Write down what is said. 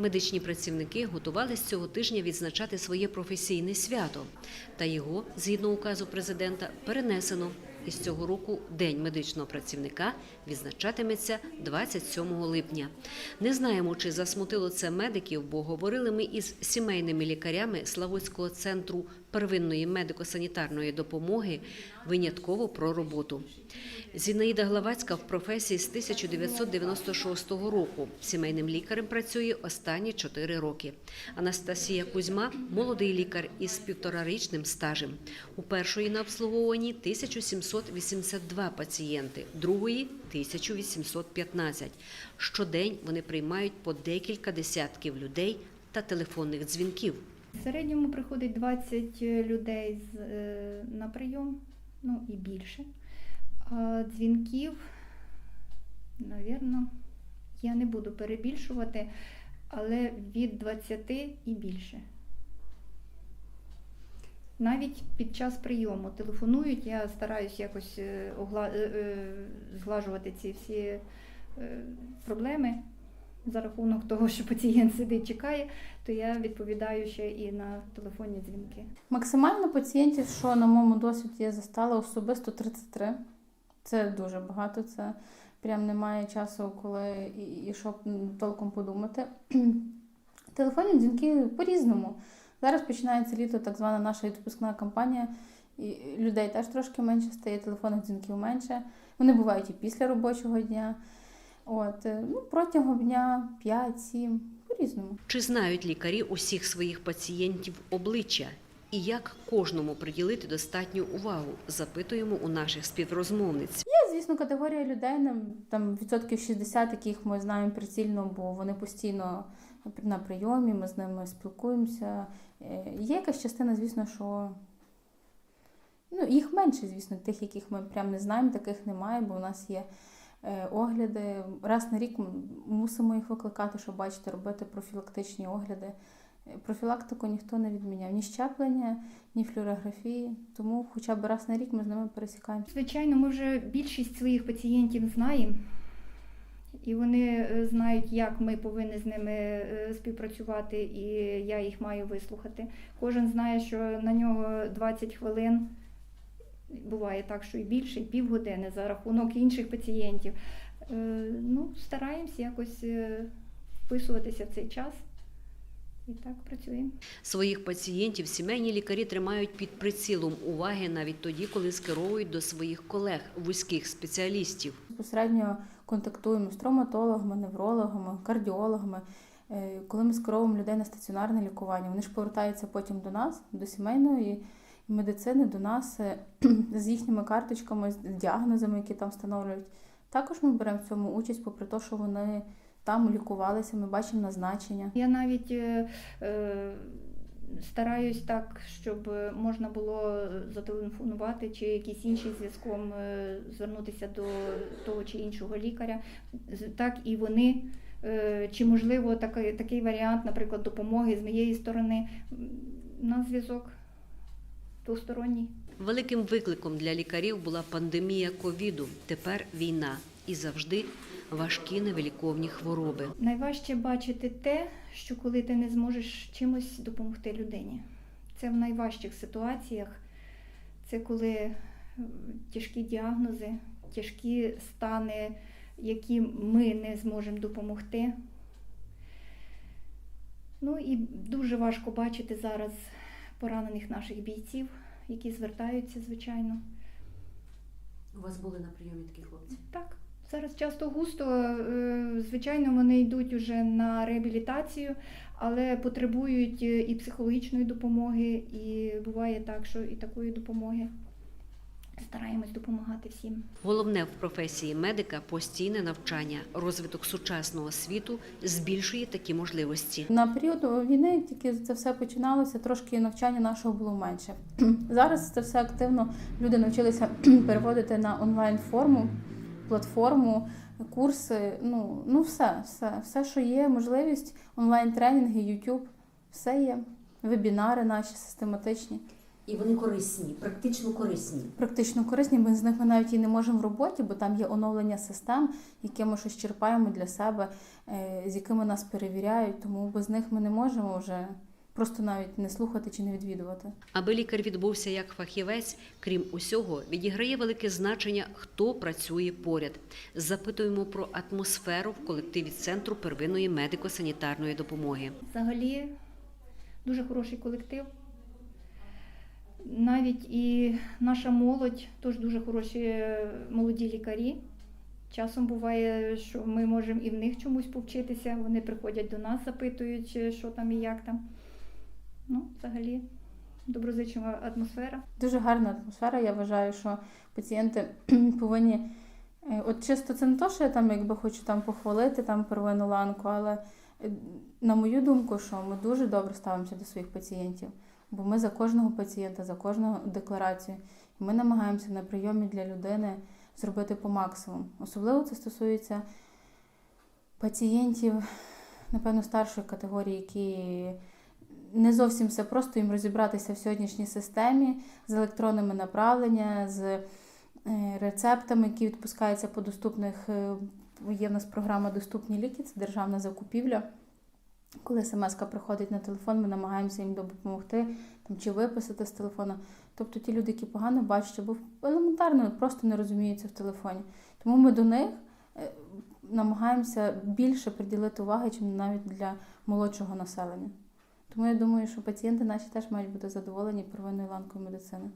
Медичні працівники готувались цього тижня відзначати своє професійне свято, та його, згідно указу президента, перенесено. І з цього року День медичного працівника відзначатиметься 27 липня. Не знаємо, чи засмутило це медиків, бо говорили ми із сімейними лікарями Славутського центру первинної медико-санітарної допомоги винятково про роботу. Зінаїда Главацька в професії з 1996 року. Сімейним лікарем працює останні 4 роки. Анастасія Кузьма молодий лікар із півторарічним стажем. У першої на обслуговуванні 1782 пацієнти, другої 1815. Щодень вони приймають по декілька десятків людей та телефонних дзвінків. В середньому приходить 20 людей е, на прийом, ну і більше. Дзвінків, навірно, я не буду перебільшувати, але від 20 і більше. Навіть під час прийому телефонують, я стараюсь якось е, е, е, зглажувати ці всі проблеми за рахунок того, що пацієнт сидить, чекає, то я відповідаю ще і на телефонні дзвінки. Максимально пацієнтів, що на моєму досвіді я застала особисто 33. Це дуже багато. Це прям немає часу, коли і, і щоб толком подумати. Телефонні дзвінки по-різному. Зараз починається літо, так звана наша відпускна кампанія. І людей теж трошки менше стає, телефонних дзвінків менше. Вони бувають і після робочого дня. От, е, ну, протягом дня 5-7, по-різному. Чи знають лікарі усіх своїх пацієнтів обличчя? І як кожному приділити достатню увагу? Запитуємо у наших співрозмовниць. Є, звісно, категорія людей, нам там відсотків 60, яких ми знаємо прицільно, бо вони постійно на прийомі, ми з ними спілкуємося. Е, Є якась частина, звісно, що ну, їх менше, звісно, тих, яких ми прям не знаємо, таких немає, бо у нас є огляди. Раз на рік мусимо їх викликати, щоб бачити, робити профілактичні огляди. Е, Профілактику ніхто не відміняв ні щеплення, ні флюорографії, тому хоча б раз на рік ми з ними пересікаємося. Звичайно, ми вже більшість своїх пацієнтів знаємо, і вони е, знають, як ми повинні з ними е, співпрацювати, і я їх маю вислухати. Кожен знає, що на нього 20 хвилин. Буває так, що і більше, і півгодини за рахунок інших пацієнтів. Е, Ну, стараємось якось е, вписуватися в цей час. І так працюємо. Своїх пацієнтів сімейні лікарі тримають під прицілом уваги навіть тоді, коли скеровують до своїх колег вузьких спеціалістів. Безпосередньо контактуємо з травматологами, неврологами, кардіологами. Е, Коли ми скеровуємо людей на стаціонарне лікування, вони ж повертаються потім до нас, до сімейної медицини, до нас е, з їхніми карточками, з діагнозами, які там встановлюють. Також ми беремо в цьому участь, попри те, що вони там лікувалися, ми бачимо назначення. Я навіть е, е, стараюсь так, щоб можна було зателефонувати чи якийсь інший зв'язком е, звернутися до того чи іншого лікаря. Так і вони. Чи можливо такий, такий варіант, наприклад, допомоги з моєї сторони на зв'язок двосторонній. Великим викликом для лікарів була пандемія ковіду. Тепер війна і завжди важкі невиліковні хвороби. Найважче бачити те, що коли ти не зможеш чимось допомогти людині. Це в найважчих ситуаціях. Це коли е, тяжкі діагнози, тяжкі стани, які ми не зможемо допомогти. Ну і дуже важко бачити зараз поранених наших бійців, які звертаються, звичайно. У вас були на прийомі такі хлопці? Так, зараз часто густо. е, Звичайно, вони йдуть уже на реабілітацію, але потребують е, і психологічної допомоги, і буває так, що і такої допомоги. Стараємось допомагати всім. Головне в професії медика постійне навчання. Розвиток сучасного світу збільшує такі можливості. На період війни тільки це все починалося, трошки навчання нашого було менше. Зараз це все активно. Люди навчилися переводити на онлайн форму, платформу, курси. Ну, ну все, все, все, що є, можливість, онлайн тренінги, YouTube, все є. Вебінари наші систематичні. І вони корисні, практично корисні. Практично корисні, ми з них ми навіть і не можемо в роботі, бо там є оновлення систем, які ми щось черпаємо для себе, е, з якими нас перевіряють, тому без них ми не можемо вже просто навіть не слухати чи не відвідувати. Аби лікар відбувся як фахівець, крім усього, відіграє велике значення, хто працює поряд. Запитуємо про атмосферу в колективі центру первинної медико-санітарної допомоги. Взагалі дуже хороший колектив. Навіть і наша молодь, теж дуже хороші е, молоді лікарі. Часом буває, що ми можемо і в них чомусь повчитися. Вони приходять до нас, запитують, е, що там і як там. Ну, взагалі, доброзичлива атмосфера. Дуже гарна атмосфера. Я вважаю, що пацієнти повинні. е, От чисто це не то, що я там якби хочу там похвалити там первинну ланку, але на мою думку, що ми дуже добре ставимося до своїх пацієнтів. Бо ми за кожного пацієнта, за кожну декларацію, і ми намагаємося на прийомі для людини зробити по максимуму. Особливо це стосується пацієнтів, напевно, старшої категорії, які не зовсім все просто їм розібратися в сьогоднішній системі з електронними направлення, з е, рецептами, які відпускаються по доступних. е, Є в нас програма Доступні ліки, це державна закупівля. Коли смс приходить на телефон, ми намагаємося їм допомогти там, чи виписати з телефона. Тобто ті люди, які погано бачать, або елементарно просто не розуміються в телефоні. Тому ми до них е, намагаємося більше приділити уваги, чим навіть для молодшого населення. Тому я думаю, що пацієнти наші теж мають бути задоволені первинною ланкою медицини.